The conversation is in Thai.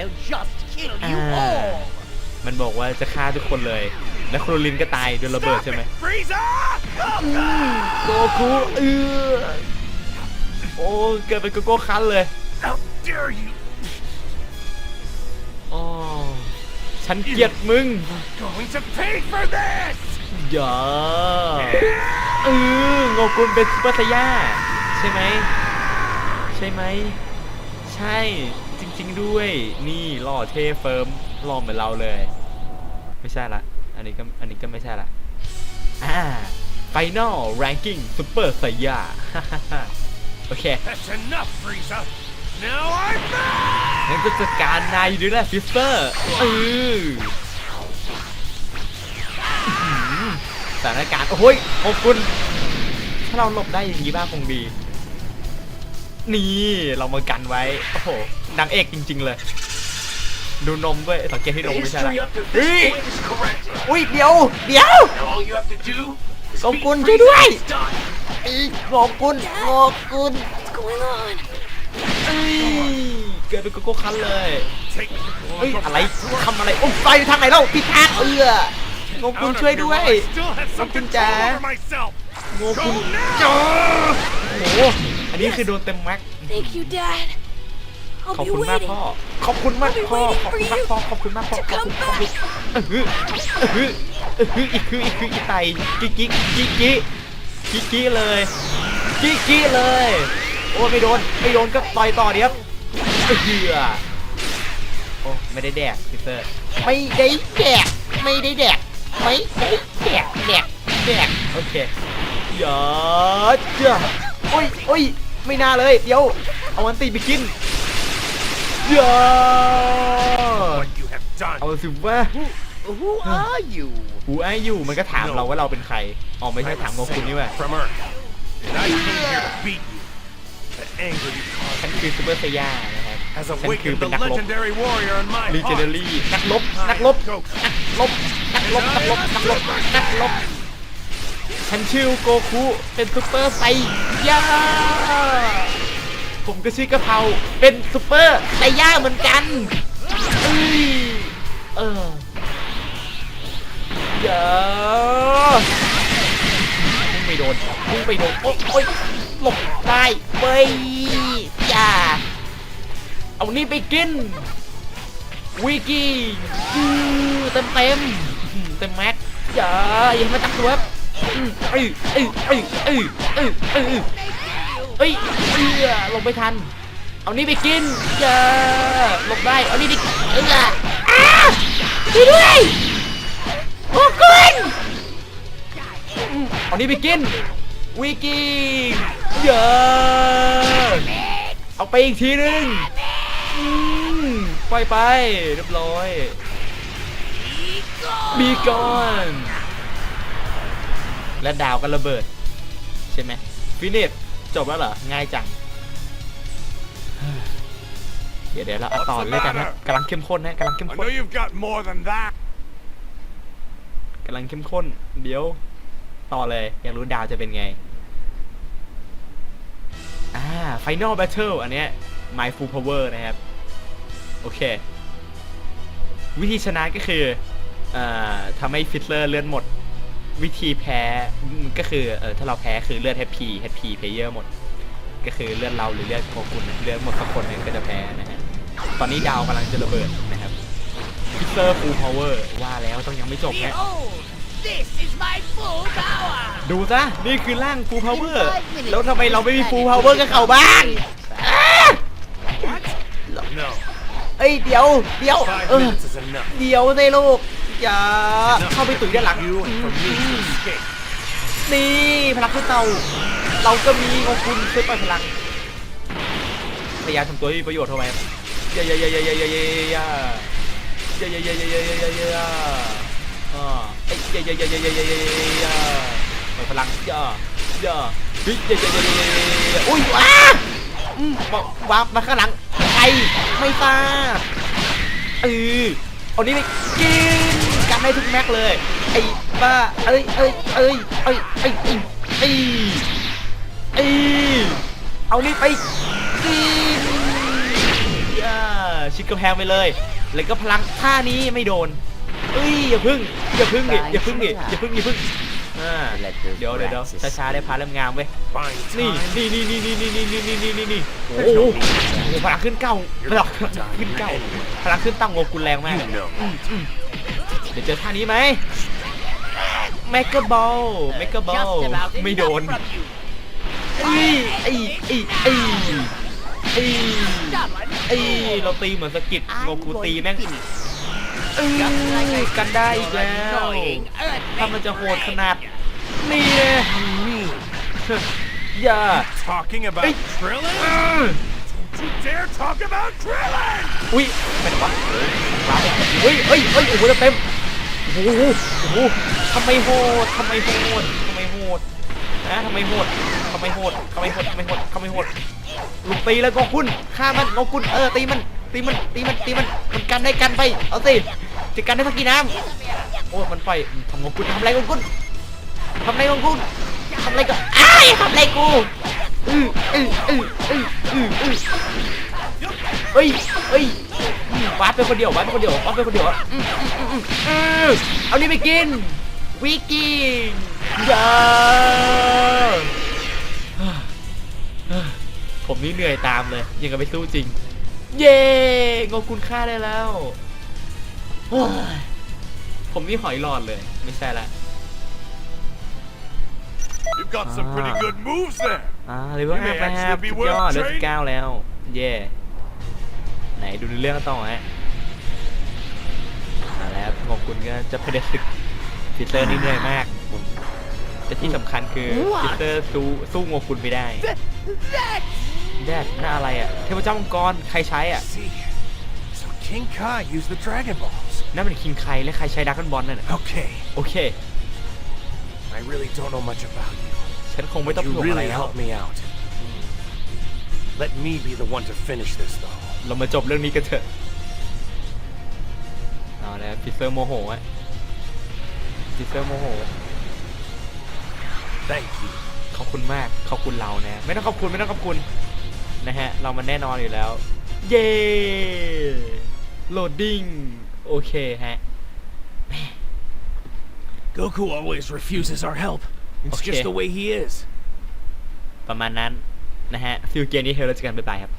I'll just kill you Ah. all. มันบอกว่าจะฆ่าทุกคนเลย และโครลินก็ตายโดนระเบิด Stop ใช่ไหม it, Frieza! โกคูเออโอ้เกิดเป็นโกโก้คันเลย How dare you! อ๋อฉันเกลียดมึง Going to pay for this! อย่าเออโงกุลเป็นซุปเปอร์ไซย่าใช่ไหม ใช่ไหม ใช่ จริง ๆ ด้วย นี่หล่อเท่เฟิร์มหล่อเหมือนเราเลย ไม่ใช่ละ อันนี้ก็อันนี้ก็ไม่ใช่ละอ่า Final Ranking Super Saiya โอเค That's enough, Frieza! Now I'm back! งั้นก็จัดการนายอยู่ด้วยแหละซิสเตอร์เออสถานการณ์โอ้ยขอบคุณ ถ้าเราหลบได้อย่างนี้บ้างคงดี นี่เรามากันไว้ โอ้โหนางเอกจริง ๆ เลย ดูนมด้วยสังเกตที่นมไม่ใช่ละ History up to เฮ้ย this point is correct. อุ้ยเดี๋ยว เดี๋ยว Now all you have to do is ขอบ beat คุณ Frieza ช่วยด้วย and it's done. อีขอบคุณขอบคุณ What's going on? เอ้ยเกิดเป็นโกโก้คันเลย Take เฮ้ยอะไรทำอะไรโอ้ยไฟอยู่ทางไหนเล่าพี่ทางเอืองงคุณช่วยด้วย I still have some Fucking control dad. over myself. งงคุณ Go now! จ้าโอ้โหอั นนี้คือโดนเต็มแม็ก Thank you, Dad. I'll ขอบ be คุณมาก waiting. พ่อขอบคุณมาก I'll be พ่อ waiting ขอบ for คุณมาก you พ่อ ขอบคุณมากพ่อ to ขอบคุณ come ขอบคุณ back. เออหือเออหือเออหืออีกคืออีกคืออีไตกิ๊กกิ๊กกิ๊กกิ๊กกิ๊กกิ๊กเลยกิ๊กกิ๊กเลย โอ้ไม่โดน ไม่โดนก็ต่อยต่อเดียวเออเหือโอ้ไม่ได้แดกพีเตอร์ ไม่ได้แดก ไม่ได้แดก ไม่ได้แดก แดก แดก โอเคอย่าจ้ะโอ้ยโอ้ย ไม่น่าเลย เดี๋ยว เอาอันตีไปกินอย่า What you have done. เอาสิว่า Who are you? หูไอ้อยู่มันก็ถามเราว่าเราเป็นใครอ๋อไม่ใช่ถามโงกุลนี่แหละ From Earth. And I came here to beat you. The anger you caused ฉันคือซูเปอร์ไซย่านะครับ has ฉันคือ awakened เป็น the นักรบ legendary warrior in my ลีเจเนอ heart. รี่นักรบ นักรบ นักรบ นักรบ นักรบ นักรบ นักรบ ฉันชื่อโกคุเป็นซูเปอร์ไซย่าผมก็ชื่อกะเพราเป็นซูเปอร์ไซย่าเหมือนกันเอ้ยเออย่าพุ่งไม่โดนพุ่งไม่โดนโอ๊ยหลบได้เว้ยอย่า เอานี่ไปกิน วิกี้เต็มเต็มเต็มแม็กอย่าอย่ามาตักตัว เอ้ยเอ้ยเอ้ยเอ้ยเอ้ยเอ้ยเอ้ยเอ้ยลงไปทัน เอานี่ไปกินอย่าหลบได้ เอานี่ดิเอ้ยอ้าช่วยด้วยโอ้คุณเอานี่ไปกินวิกี้อย่าเอาไปอีกทีนึงปล่อยไปเรียบร้อย บีกอน และดาวก็ระเบิด ใช่ไหมฟินิชจบแล้วเหรอ ง่ายจัง เดี๋ยวเดี๋ยวเราเอาต่อเลยกันนะกำลังเข้มข้นนะกำลังเข้ม I ข้น know you've got more than that. กำลังเข้มข้น เดี๋ยว ต่อเลย อยากรู้ดาวจะเป็นไง อ่า Final Battle อันเนี้ย My Full Power นะครับ โอเค วิธีชนะก็คือเอ่อทำให้ฟิตเลอร์เลือดหมด วิธีแพ้อืมก็คือเออถ้าเราแพ้คือเลือด HP HP player หมด ก็คือเลือดเราหรือเลือดโคกุนเลือดหมดสักคนหนึงก็จะแพ้นะฮะตอนนี้ดาวกำลังจะระเบิดนะครับฟิตเลอร์ Full Power ว่าแล้วต้องยังไม่จบฮะ Behold, this is my full power. ดูซะนี่คือร่าง Full Power แล้วทำไมเราไม่มี Full Power กับเขาบ้างอ่า No, เอ้ยเดี๋ยวเดี๋ยว five เออ minutes is enough. เดี๋ยวสิลูกอย่า Enough เข้าไปตุ๋ยด้านหลัง You and for me to escape. นี่พลังขึ้นเตาเราก็มีของคุณซื้อไปพลังพยายามทำตัวให้มีประโยชน์เท่าไหร่อย่าอย่าอย่าอย่าอย่าอย่าอย่าอย่าอย่าอย่าอย่าอย่าอย่าอย่าอย่าอย่าอ่าเอ้ยอย่าอย่าอย่าอย่าอย่าอย่าอย่าอย่าไปพลังอย่าอย่าเฮ้ยอย่าอย่าอย่าอย่าอย่าอย่าอุ้ยว้าอืมมาวาร์ปมาข้างหลังใครไม่ทราบเออเอานี้ไปกินกันได้ทุกแม็กเลย ไอ้บ้าเอ้ยเอ้ยเอ้ยเอ้ยเอ้ยเอ้ยเอ้ยเอ้ยเอานี่ไปกินย่าชิดกระแพงไปเลย แล้วก็พลังท่านี้ไม่โดนเอ้ยอย่าพึ่งอย่าพึ่งดิอย่าพึ่งดิอย่าพึ่งอย่าพึ่งอ่าเดี๋ยวเดี๋ยวเดี๋ยวช้าๆได้พาเริ่มงามเว้ยนี่นี่นี่นี่นี่นี่นี่นี่นี่นี่นี่โอ้โหพลังขึ้นเก้าพลังขึ้นเก้าพลังขึ้นตั้งโงกุลแรงมากเดี๋ยวเจอท่านี้ไหม แมกกาบอลแมกกาบอลไม่โดนเอ้ยไอ้ไอ้ไอ้ไอ้ไอ้เราตีเหมือนสะกิดโงกุตีแม่งเอ้ยกันได้อีกแล้วถ้ามันจะโหดขนาดนี่ไงอย่า Talking about Hey. Krillin? อื้อ You dare talk about Krillin? อุ้ยเป็นวะว้าวเฮ้ยเฮ้ยเฮ้ยโอ้โหเต็ม โอ้โหโอ้โหทำไมโหดทำไมโหดทำไมโหดนะทำไมโหดทำไมโหดทำไมโหดทำไมโหดทำไมโหดลุกตีแล้วก็คุณฆ่ามันงกุนเออตีมันตีมันตีมันตีมันมันกันได้กันไปเอาสิจะกันได้สักกี่น้ำโอ้มันไปทำงกุนทำอะไรงกุนทำอะไรงกุนทำอะไรก็อ้ายทำอะไรกูอืออืออืออืออืออือเฮ้ยเฮ้ย วัดเป็นคนเดียววัดเป็นคนเดียววัดเป็นคนเดียวอะอืมอืมอืมอืมอืมเอานี่ไปกินวิกิงอย่าผมนี่เหนื่อยตามเลยยังกับไปสู้จริง เย้งงคุณค่าได้แล้วโอ้ยผมนี่หอยหลอดเลย ไม่ใช่ละ You've got some pretty Ah. good moves there. อ่าเลยว่า You may แป๊บ actually be สุด worth ยอดเลือด trading. เก้าแล้ว เย่ ไหนดูในเรื่องกันต่อฮะมาแล้วของคุณก็จะเพเดศึกฟิเตอร์นี่เหนื่อยมากแต่ที่สำคัญคือฟิเตอร์สู้สู้งกุลไม่ได้แดดน่าอะไรอะเทพเจ้ามังกรใครใช้อะ See. So King Kai used the Dragon Balls. นั่นเป็นคิงใครและใครใช้ดักกันบอลนั่นน่ะ Okay. โอเค I really don't know much about you. ฉันคงไม่ต้อง You ห่วงอะไร really แล้ว helped me out. Let me be the one to finish this, though. เรามาจบเรื่องนี้กันเถอะเอาแล้วฟิเซอร์โมโหอะฟิเซอร์โมโห Thank you. ขอบคุณมาก ขอบคุณเรานะ ไม่ต้องขอบคุณ ไม่ต้องขอบคุณ นะฮะ เรามันแน่นอนอยู่แล้ว เย้โหลดดิ้งโอเคฮะ Goku always refuses our help. It's Okay. just the way he is. ประมาณนั้น นะฮะ ฟิลเกมนี้เฮลแล้วเจอกันบ๊ายบายครับ